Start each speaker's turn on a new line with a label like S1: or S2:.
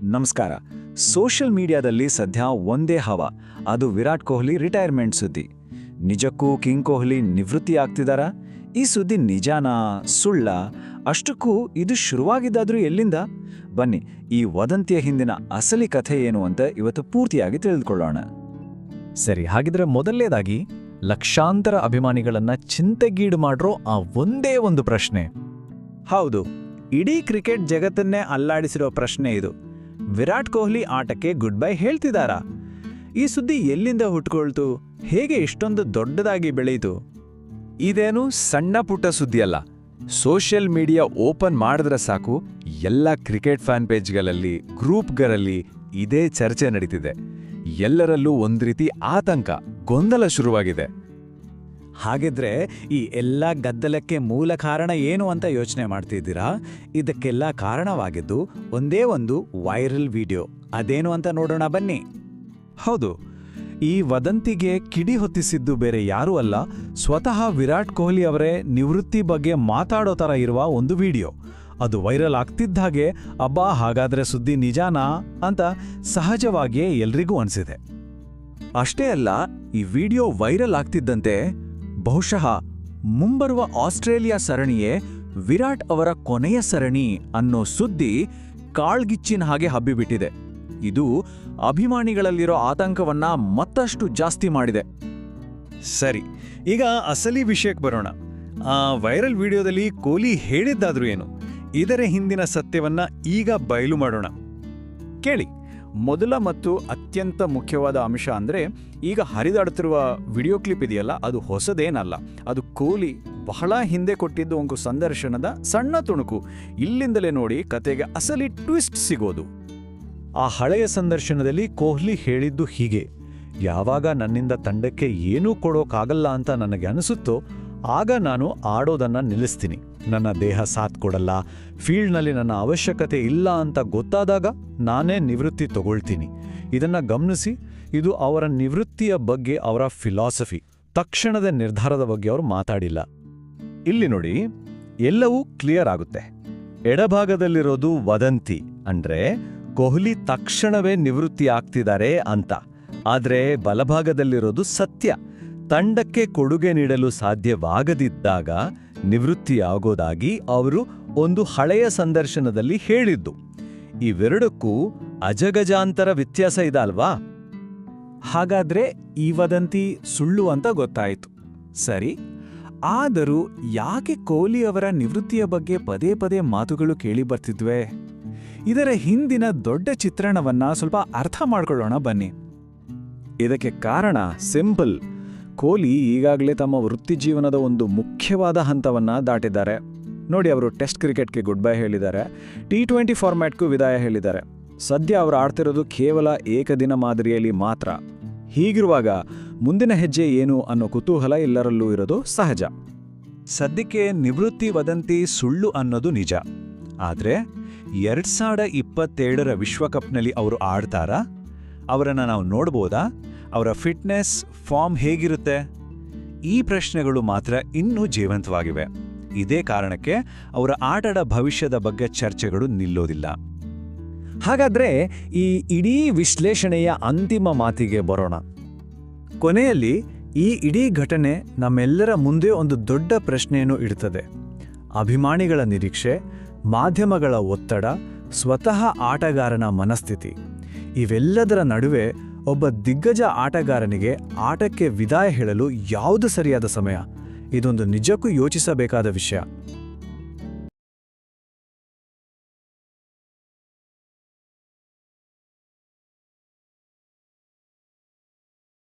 S1: ನಮಸ್ಕಾರ. ಸೋಷಿಯಲ್ ಮೀಡಿಯಾದಲ್ಲಿ ಸದ್ಯ ಒಂದೇ ಹವ. ಅದು ವಿರಾಟ್ ಕೊಹ್ಲಿ ರಿಟೈರ್ಮೆಂಟ್ ಸುದ್ದಿ. ನಿಜಕ್ಕೂ ಕಿಂಗ್ ಕೊಹ್ಲಿ ನಿವೃತ್ತಿ ಆಗ್ತಿದಾರಾ? ಈ ಸುದ್ದಿ ನಿಜಾನಾ, ಸುಳ್ಳ? ಅಷ್ಟಕ್ಕೂ ಇದು ಶುರುವಾಗಿದ್ದಾದ್ರೂ ಎಲ್ಲಿಂದ? ಬನ್ನಿ, ಈ ವದಂತಿಯ ಹಿಂದಿನ ಅಸಲಿ ಕಥೆ ಏನು ಅಂತ ಇವತ್ತು ಪೂರ್ತಿಯಾಗಿ ತಿಳಿದುಕೊಳ್ಳೋಣ.
S2: ಸರಿ, ಹಾಗಿದ್ರೆ ಮೊದಲನೇದಾಗಿ, ಲಕ್ಷಾಂತರ ಅಭಿಮಾನಿಗಳನ್ನ ಚಿಂತೆಗೀಡು ಮಾಡಿರೋ ಆ ಒಂದೇ ಒಂದು ಪ್ರಶ್ನೆ.
S3: ಹೌದು, ಇಡೀ ಕ್ರಿಕೆಟ್ ಜಗತ್ತನ್ನೇ ಅಲ್ಲಾಡಿಸಿರೋ ಪ್ರಶ್ನೆ ಇದು. ವಿರಾಟ್ ಕೊಹ್ಲಿ ಆಟಕ್ಕೆ ಗುಡ್ ಬೈ ಹೇಳ್ತಿದಾರಾ? ಈ ಸುದ್ದಿ ಎಲ್ಲಿಂದ ಹುಟ್ಕೊಳ್ತು? ಹೇಗೆ ಇಷ್ಟೊಂದು ದೊಡ್ಡದಾಗಿ ಬೆಳೆಯಿತು
S4: ಇದೇನು ಸಣ್ಣ ಪುಟ್ಟ ಸುದ್ದಿಯಲ್ಲ. ಸೋಷಿಯಲ್ ಮೀಡಿಯಾ ಓಪನ್ ಮಾಡಿದ್ರೆ ಸಾಕು, ಎಲ್ಲ ಕ್ರಿಕೆಟ್ ಫ್ಯಾನ್ ಪೇಜ್ಗಳಲ್ಲಿ ಗ್ರೂಪ್ಗಳಲ್ಲಿ ಇದೇ ಚರ್ಚೆ ನಡೀತಿದೆ. ಎಲ್ಲರಲ್ಲೂ ಒಂದು ರೀತಿ ಆತಂಕ, ಗೊಂದಲ ಶುರುವಾಗಿದೆ.
S3: ಹಾಗಿದ್ರೆ ಈ ಎಲ್ಲ ಗದ್ದಲಕ್ಕೆ ಮೂಲ ಕಾರಣ ಏನು ಅಂತ ಯೋಚನೆ ಮಾಡ್ತಿದ್ದೀರಾ? ಇದಕ್ಕೆಲ್ಲ ಕಾರಣವಾಗಿದ್ದು ಒಂದೇ ಒಂದು ವೈರಲ್ ವಿಡಿಯೋ. ಅದೇನು ಅಂತ ನೋಡೋಣ ಬನ್ನಿ.
S2: ಹೌದು. ಈ ವದಂತಿಗೆ ಕಿಡಿ ಹೊತ್ತಿಸಿದ್ದು ಬೇರೆ ಯಾರೂ ಅಲ್ಲ ಸ್ವತಃ ವಿರಾಟ್ ಕೊಹ್ಲಿ ಅವರೇ ನಿವೃತ್ತಿ ಬಗ್ಗೆ ಮಾತಾಡೋ ಥರ ಇರುವ ಒಂದು ವಿಡಿಯೋ. ಅದು ವೈರಲ್ ಆಗ್ತಿದ್ದಾಗೆ ಅಬ್ಬಾ ಹಾಗಾದ್ರೆ ಸುದ್ದಿ ನಿಜಾನಾ ಅಂತ ಸಹಜವಾಗಿಯೇ ಎಲ್ರಿಗೂ ಅನ್ಸಿದೆ.
S1: ಅಷ್ಟೇ ಅಲ್ಲ ಈ ವಿಡಿಯೋ ವೈರಲ್ ಆಗ್ತಿದ್ದಂತೆ ಬಹುಶಃ ಮುಂಬರುವ ಆಸ್ಟ್ರೇಲಿಯಾ ಸರಣಿಯೇ ವಿರಾಟ್ ಅವರ ಕೊನೆಯ ಸರಣಿ ಅನ್ನೋ ಸುದ್ದಿ ಕಾಳ್ಗಿಚ್ಚಿನ ಹಾಗೆ ಹಬ್ಬಿಬಿಟ್ಟಿದೆ. ಇದು ಅಭಿಮಾನಿಗಳಲ್ಲಿರೋ ಆತಂಕವನ್ನ ಮತ್ತಷ್ಟು ಜಾಸ್ತಿ ಮಾಡಿದೆ.
S2: ಸರಿ, ಈಗ ಅಸಲಿ ವಿಷಯಕ್ಕೆ ಬರೋಣ. ಆ ವೈರಲ್ ವಿಡಿಯೋದಲ್ಲಿ ಕೊಹ್ಲಿ ಹೇಳಿದ್ದಾದ್ರೂ ಏನು? ಇದರ ಹಿಂದಿನ ಸತ್ಯವನ್ನ ಈಗ ಬಯಲು ಮಾಡೋಣ.
S3: ಕೇಳಿ. ಮೊದಲ ಮತ್ತು ಅತ್ಯಂತ ಮುಖ್ಯವಾದ ಅಂಶ ಅಂದರೆ ಈಗ ಹರಿದಾಡುತ್ತಿರುವ ವಿಡಿಯೋ ಕ್ಲಿಪ್ ಇದೆಯಲ್ಲ, ಅದು ಹೊಸದೇನಲ್ಲ. ಅದು ಕೋಹ್ಲಿ ಬಹಳ ಹಿಂದೆ ಕೊಟ್ಟಿದ್ದು ಒಂದು ಸಂದರ್ಶನದ ಸಣ್ಣ ತುಣುಕು. ಇಲ್ಲಿಂದಲೇ ನೋಡಿ ಕತೆಗೆ ಅಸಲಿ ಟ್ವಿಸ್ಟ್ ಸಿಗೋದು.
S2: ಆ ಹಳೆಯ ಸಂದರ್ಶನದಲ್ಲಿ ಕೊಹ್ಲಿ ಹೇಳಿದ್ದು ಹೀಗೆ, ಯಾವಾಗ ನನ್ನಿಂದ ತಂಡಕ್ಕೆ ಏನೂ ಕೊಡೋಕ್ಕಾಗಲ್ಲ ಅಂತ ನನಗೆ ಅನಿಸುತ್ತೋ ಆಗ ನಾನು ಆಡೋದನ್ನ ನಿಲ್ಲಿಸ್ತೀನಿ. ನನ್ನ ದೇಹ ಸಾಥ್ ಕೊಡಲ್ಲ, ಫೀಲ್ಡ್ನಲ್ಲಿ ನನ್ನ ಅವಶ್ಯಕತೆ ಇಲ್ಲ ಅಂತ ಗೊತ್ತಾದಾಗ ನಾನೇ ನಿವೃತ್ತಿ ತಗೊಳ್ತೀನಿ. ಇದನ್ನ ಗಮನಿಸಿ, ಇದು ಅವರ ನಿವೃತ್ತಿಯ ಬಗ್ಗೆ ಅವರ ಫಿಲಾಸಫಿ ತಕ್ಷಣದ ನಿರ್ಧಾರದ ಬಗ್ಗೆ ಅವರು ಮಾತಾಡಿಲ್ಲ. ಇಲ್ಲಿ ನೋಡಿ, ಎಲ್ಲವೂ ಕ್ಲಿಯರ್ ಆಗುತ್ತೆ. ಎಡಭಾಗದಲ್ಲಿರೋದು ವದಂತಿ ಅಂದ್ರೆ, ಕೊಹ್ಲಿ ತಕ್ಷಣವೇ ನಿವೃತ್ತಿ ಆಗ್ತಿದ್ದಾರೆ ಅಂತ. ಆದರೆ ಬಲಭಾಗದಲ್ಲಿರೋದು ಸತ್ಯ. ತಂಡಕ್ಕೆ ಕೊಡುಗೆ ನೀಡಲು ಸಾಧ್ಯವಾಗದಿದ್ದಾಗ ನಿವೃತ್ತಿಯಾಗೋದಾಗಿ ಅವರು ಒಂದು ಹಳೆಯ ಸಂದರ್ಶನದಲ್ಲಿ ಹೇಳಿದ್ದು, ಇವೆರಡಕ್ಕೂ ಅಜಗಜಾಂತರ ವ್ಯತ್ಯಾಸ ಇದಲ್ವಾ
S3: ಹಾಗಾದ್ರೆ ಈ ವದಂತಿ ಸುಳ್ಳು ಅಂತ ಗೊತ್ತಾಯಿತು. ಸರಿ, ಆದರೂ ಯಾಕೆ ಕೊಹ್ಲಿ ಅವರ ನಿವೃತ್ತಿಯ ಬಗ್ಗೆ ಪದೇ ಪದೇ ಮಾತುಗಳು ಕೇಳಿ ಬರ್ತಿದ್ವೆ? ಇದರ ಹಿಂದಿನ ದೊಡ್ಡ ಚಿತ್ರಣವನ್ನ ಸ್ವಲ್ಪ ಅರ್ಥ ಮಾಡ್ಕೊಳ್ಳೋಣ ಬನ್ನಿ.
S1: ಇದಕ್ಕೆ ಕಾರಣ ಸಿಂಪಲ್. ಕೊಹ್ಲಿ ಈಗಾಗಲೇ ತಮ್ಮ ವೃತ್ತಿ ಜೀವನದ ಒಂದು ಮುಖ್ಯವಾದ ಹಂತವನ್ನು ದಾಟಿದ್ದಾರೆ. ನೋಡಿ ಅವರು ಟೆಸ್ಟ್ ಕ್ರಿಕೆಟ್ಗೆ ಗುಡ್ ಬೈ ಹೇಳಿದ್ದಾರೆ. ಟಿ ಟ್ವೆಂಟಿ ಫಾರ್ಮ್ಯಾಟ್ಗೂ ವಿದಾಯ ಹೇಳಿದ್ದಾರೆ. ಸದ್ಯ ಅವರು ಆಡ್ತಿರೋದು ಕೇವಲ ಏಕದಿನ ಮಾದರಿಯಲ್ಲಿ ಮಾತ್ರ. ಹೀಗಿರುವಾಗ ಮುಂದಿನ ಹೆಜ್ಜೆ ಏನು ಅನ್ನೋ ಕುತೂಹಲ ಎಲ್ಲರಲ್ಲೂ ಇರೋದು ಸಹಜ.
S2: ಸದ್ಯಕ್ಕೆ ನಿವೃತ್ತಿ ವದಂತಿ ಸುಳ್ಳು ಅನ್ನೋದು ನಿಜ. ಆದರೆ ಎರಡು ಸಾವಿರದ ಇಪ್ಪತ್ತೇಳರ ವಿಶ್ವಕಪ್ನಲ್ಲಿ ಅವರು ಆಡ್ತಾರಾ? ಅವರನ್ನು ನಾವು ನೋಡ್ಬೋದಾ? ಅವರ ಫಿಟ್ನೆಸ್, ಫಾರ್ಮ್ ಹೇಗಿರುತ್ತೆ? ಈ ಪ್ರಶ್ನೆಗಳು ಮಾತ್ರ ಇನ್ನೂ ಜೀವಂತವಾಗಿವೆ. ಇದೇ ಕಾರಣಕ್ಕೆ ಅವರ ಆಟದ ಭವಿಷ್ಯದ ಬಗ್ಗೆ ಚರ್ಚೆಗಳು ನಿಲ್ಲೋದಿಲ್ಲ.
S1: ಹಾಗಾದ್ರೆ ಈ ಇಡೀ ವಿಶ್ಲೇಷಣೆಯ ಅಂತಿಮ ಮಾತಿಗೆ ಬರೋಣ.
S3: ಕೊನೆಯಲ್ಲಿ ಈ ಇಡೀ ಘಟನೆ ನಮ್ಮೆಲ್ಲರ ಮುಂದೆ ಒಂದು ದೊಡ್ಡ ಪ್ರಶ್ನೆಯನ್ನು ಇಡುತ್ತದೆ ಅಭಿಮಾನಿಗಳ ನಿರೀಕ್ಷೆ, ಮಾಧ್ಯಮಗಳ ಒತ್ತಡ, ಸ್ವತಃ ಆಟಗಾರನ ಮನಸ್ಥಿತಿ. ಇವೆಲ್ಲದರ ನಡುವೆ ಒಬ್ಬ ದಿಗ್ಗಜ ಆಟಗಾರನಿಗೆ ಆಟಕ್ಕೆ ವಿದಾಯ ಹೇಳಲು ಯಾವುದು ಸರಿಯಾದ ಸಮಯ? ಇದೊಂದು ನಿಜಕ್ಕೂ ಯೋಚಿಸಬೇಕಾದ ವಿಷಯ.